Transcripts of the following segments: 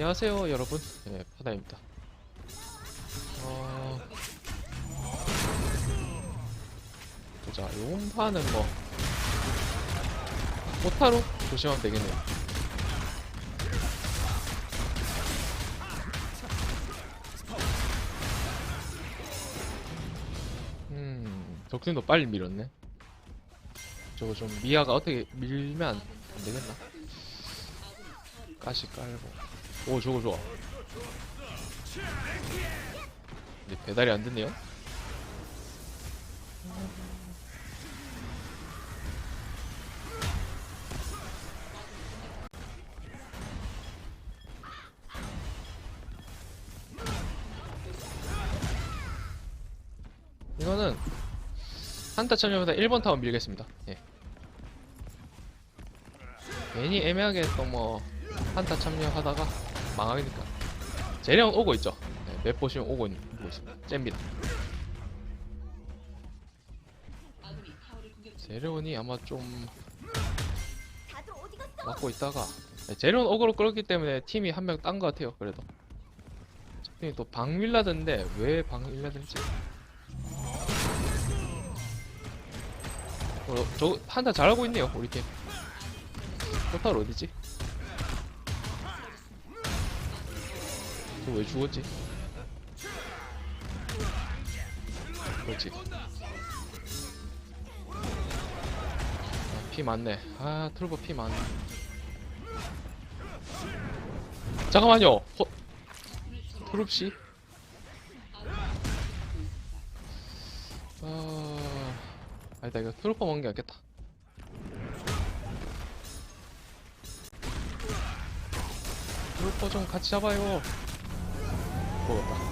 안녕하세요 여러분. 예 파다입니다. 어... 보자. 요 판은 뭐 오타로 조심하면 되겠네요. 음 덕진도 빨리 밀었네. 저거 좀 미아가 어떻게 밀면 안, 안 되겠나? 가시 깔고 오 저거 좋아. 근데 배달이 안 됐네요? 이거는 한타 참여보다 1번 타워 밀겠습니다. 예. 괜히 애매하게 또 뭐 한타 참여하다가 망하니까. 재령 오고 있죠? 네, 맵 보시면 오고, 있습니다. 잼니다. 재련이 아마 좀? 막고 있다가 네, 재련 어그로 끌었기 때문에 팀이 한 명 딴 것 같아요 그래도. 팀이 또 방밀라드인데 왜 방밀라드인지. 어, 저 한타 잘하고 있네요 우리 팀. 토탈 어디지? 저왜 죽었지? 그렇지. 아, 피 많네. 아 트루버 피 많네. 잠깐만요. 허... 트룹씨? 아... 아니다 이거 트루퍼 먹는 게 낫겠다. 트루퍼 좀 같이 잡아요 먹었다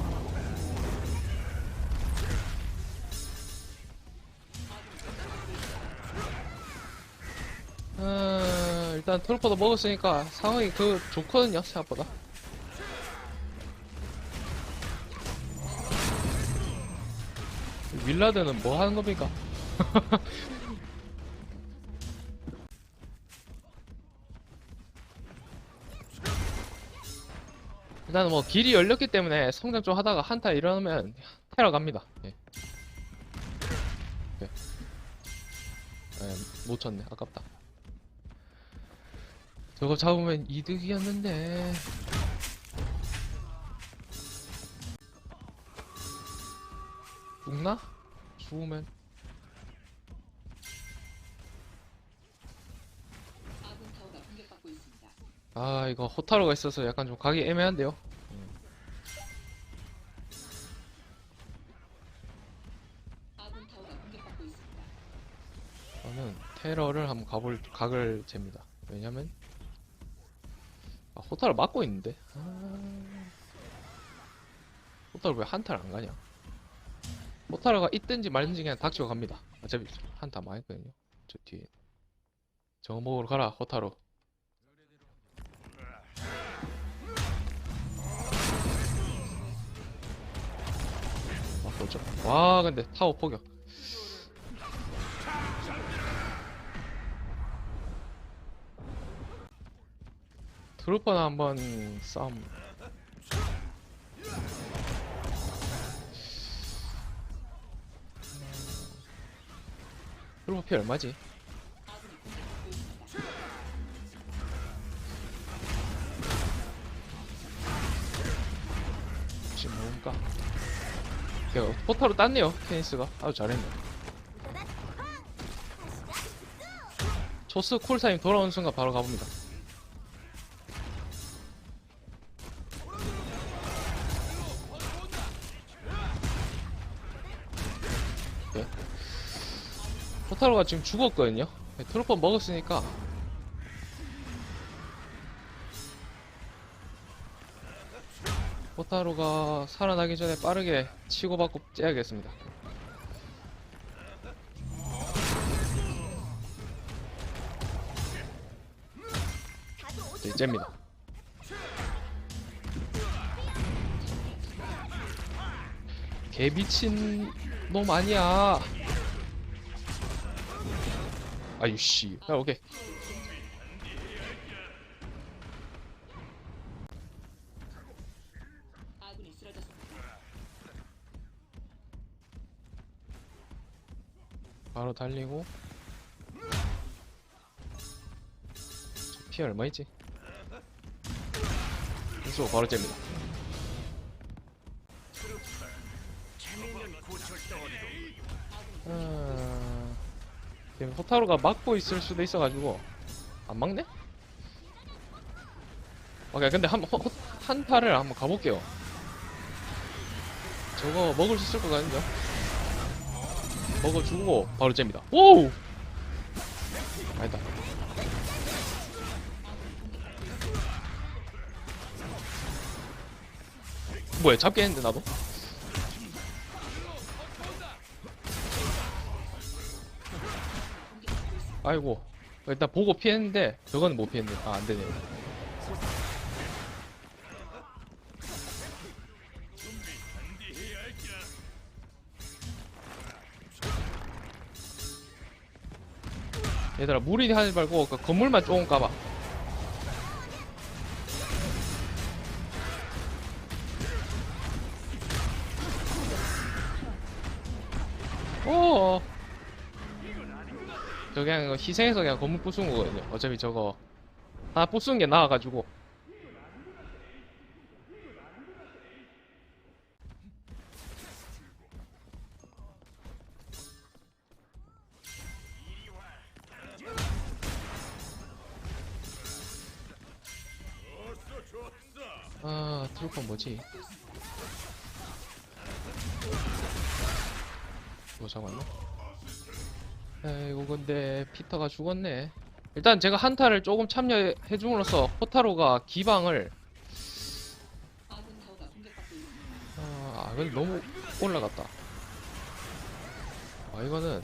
아, 일단 트루퍼도 먹었으니까 상황이 그 좋거든요 생각보다 윌라드는 뭐 하는 겁니까? 일단은 뭐 길이 열렸기 때문에 성장 좀 하다가 한타 일어나면 테러 갑니다. 예. 예. 예, 놓쳤네. 아깝다. 저거 잡으면 이득이었는데. 죽나? 죽으면 아 이거 호타로가 있어서 약간 좀 가기 애매한데요? 저는 테러를 한번 가볼 각을 잽니다. 왜냐면 아, 호타로 막고 있는데? 아... 호타로 왜 한타를 안 가냐? 호타로가 있든지 말든지 그냥 닥치고 갑니다. 어차피 한타 망했거든요. 저 뒤에. 저거 먹으러 가라 호타로 아, 그렇죠. 와, 근데 타워 포격. 트루퍼나 한번 싸움. 트루퍼 피 얼마지? 지금 뭔가? 제가 포타로 땄네요 테니스가. 아주 잘했네. 초스 쿨타임 돌아오는 순간 바로 가봅니다. 네. 포타로가 지금 죽었거든요. 네, 트로퍼 먹었으니까 포타로가 살아나기 전에 빠르게 치고받고 째야겠습니다. 어디 네. 개 미친 놈 아니야. 아유 씨. 아 오케이. 바로 달리고 저피 얼마 있지? 그래서 바로 잽니다 아... 지금 호타루가 막고 있을 수도 있어가지고 안 막네? 오케이 근데 한, 호, 호- 한타를 한번 가볼게요 저거 먹을 수 있을 것 같은데요? 먹어주고 바로 잽니다. 오우! 아니다. 뭐야 잡겠는데 나도? 아이고. 일단 보고 피했는데 저거는 못 피했네. 아 안되네 얘들아 무리 하지 말고 그 건물만 조금 까봐. 오! 저 그냥 희생해서 그냥 건물 부수는 거거든요. 어차피 저거 하나 부수는 게 나아가지고 아 트루퍼 뭐지? 뭐 잠깐만 아이고 근데 피터가 죽었네. 일단 제가 한타를 조금 참여해 줌으로써 호타로가 기방을 아, 아 근데 너무 올라갔다. 아 이거는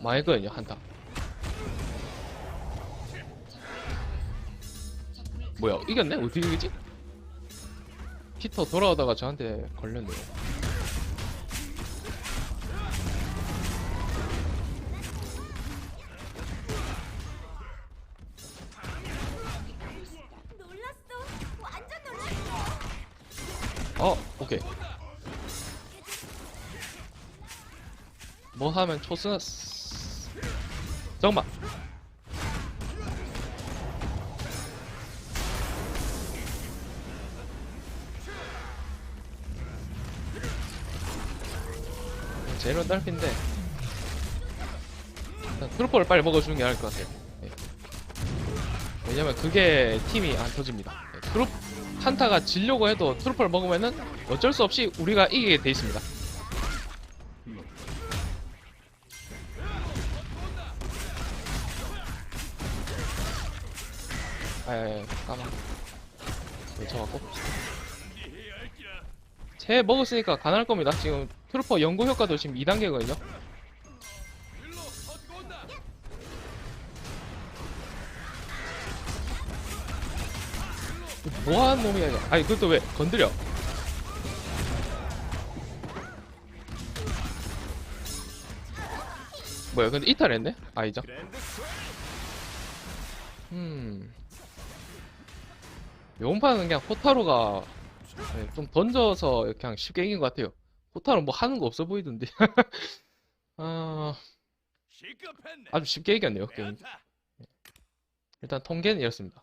망했거든요 한타 뭐야 이겼네? 어떻게 이기지? 피터 돌아오다가 저한테 걸렸네요. 어, 오케이. 뭐 하면 초스 잠깐만. 제로 딸핀데 일단 트루퍼를 빨리 먹어주는 게 나을 것 같아요. 네. 왜냐면 그게 팀이 안 터집니다. 네, 트루 한타가 지려고 해도 트루퍼를 먹으면은 어쩔 수 없이 우리가 이기게 돼 있습니다. 아야야 까만 놓쳐갖고 쟤 먹었으니까 가능할 겁니다. 지금 트루퍼 연구 효과도 지금 2단계거든요. 뭐하는 놈이야 이거? 아니 그것도 왜? 건드려. 뭐야 근데 이탈했네? 아니죠? 음. 요번 판은 그냥 호타루가 네, 좀 던져서 그냥 쉽게 이긴 것 같아요 호타루 뭐 하는 거 없어 보이던데 아. 아주 쉽게 이겼네요 게임 배한타. 일단 통계는 이렇습니다